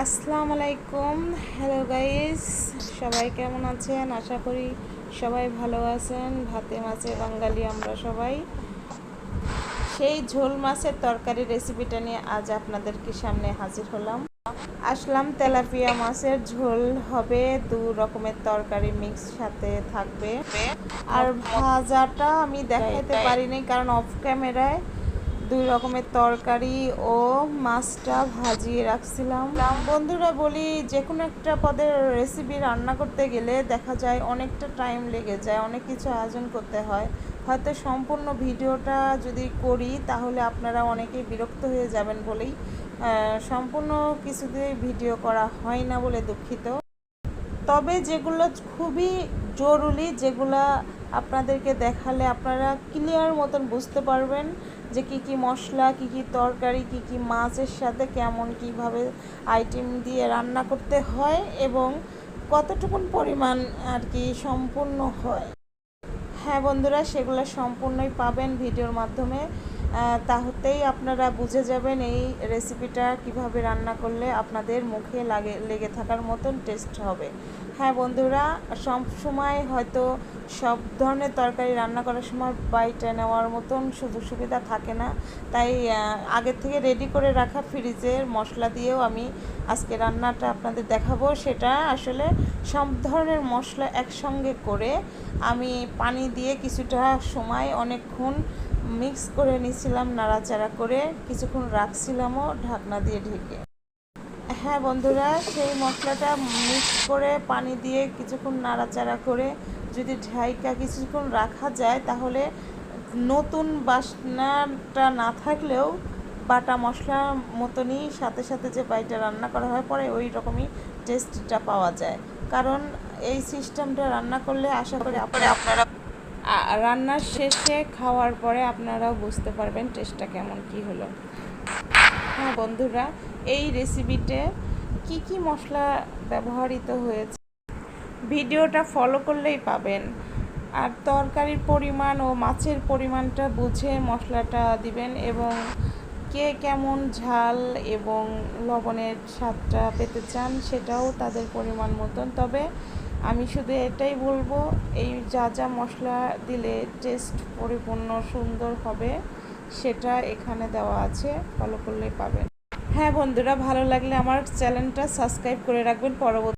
আসসালামু আলাইকুম hello guys সবাই কেমন আছেন? আশা করি সবাই ভালো আছেন। ভাতে মাছে বাঙালি আমরা সবাই। সেই ঝোল মাছের তরকারি রেসিপিটা নিয়ে আজ আপনাদেরকে সামনে হাজির হলাম। আসলাম তেলাপিয়া মাছের ঝোল। হবে দু রকমের তরকারি মিক্স সাথে থাকবে। আর ভাজাটা আমি দেখাতে পারিনি কারণ অফ ক্যামেরায় দুই রকমের তরকারি ও মাছটা ভাজিয়ে রাখছিলাম। বন্ধুরা বলি যে কোনো একটা পদের রেসিপি রান্না করতে গেলে দেখা যায় অনেকটা টাইম লেগে যায়, অনেক কিছু আয়োজন করতে হয়। হয়তো সম্পূর্ণ ভিডিওটা যদি করি, তাহলে আপনারা অনেকেই বিরক্ত হয়ে যাবেন বলেই সম্পূর্ণ কিছুতে ভিডিও করা হয় না বলে দুঃখিত। তবে যেগুলো খুবই জরুরি, যেগুলা আপনাদেরকে দেখালে আপনারা ক্লিয়ার মতন বুঝতে পারবেন। যে কি কি মশলা, কি কি তরকারি, কি কি মাছের সাথে কেমন কীভাবে আইটেম দিয়ে রান্না করতে হয় এবং কতটুকুন পরিমাণ আর কি সম্পূর্ণ হয়। হ্যাঁ বন্ধুরা, সেগুলো সম্পূর্ণই পাবেন ভিডিওর মাধ্যমে। তাহতেই আপনারা বুঝে যাবেন এই রেসিপিটা কীভাবে রান্না করলে আপনাদের মুখে লাগে, লেগে থাকার মতন টেস্ট হবে। হ্যাঁ বন্ধুরা, সব সময় হয়তো সব ধরনের তরকারি রান্না করার সময় বাইটে নেওয়ার মতন সুযোগ সুবিধা থাকে না। তাই আগের থেকে রেডি করে রাখা ফ্রিজের মশলা দিয়েও আমি আজকে রান্নাটা আপনাদের দেখাবো। সেটা আসলে সব ধরনের মশলা একসঙ্গে করে আমি পানি দিয়ে কিছুটা সময়, অনেকক্ষণ মিক্স করে নিছিলাম নাড়াচাড়া করে কিছুক্ষণ রাখছিলামও ঢাকনা দিয়ে ঢেকে। হ্যাঁ বন্ধুরা, সেই মশলাটা মিক্স করে পানি দিয়ে কিছুক্ষণ নাড়াচাড়া করে যদি ঢাইকা কিছুক্ষণ রাখা যায়, তাহলে নতুন বাসনাটা না থাকলেও বাটা মশলার মতনই সাথে সাথে যে বাইটা রান্না করা হয়, পরে ওই রকমই টেস্টটা পাওয়া যায়। কারণ এই সিস্টেমটা রান্না করলে আশা করি আপনারা রান্নার শেষে খাওয়ার পরে আপনারাও বুঝতে পারবেন টেস্টটা কেমন, কি হলো। হ্যাঁ বন্ধুরা, এই রেসিপিতে কি কি মশলা ব্যবহৃত হয়েছে ভিডিওটা ফলো করলেই পাবেন। আর তরকারির পরিমাণ ও মাছের পরিমাণটা বুঝে মশলাটা দিবেন এবং কে কেমন ঝাল এবং লবণের স্বাদটা পেতে চান সেটাও তাদের পরিমাণ মতন। তবে আমি শুধু এটাই বলব, এই যা যা মশলা দিলে টেস্ট পরিপূর্ণ সুন্দর হবে, সেটা এখানে দেওয়া আছে ফলো করলেই পাবেন। হ্যাঁ বন্ধুরা, ভালো লাগলে আমার চ্যানেলটা সাবস্ক্রাইব করে রাখবেন। পরবর্তী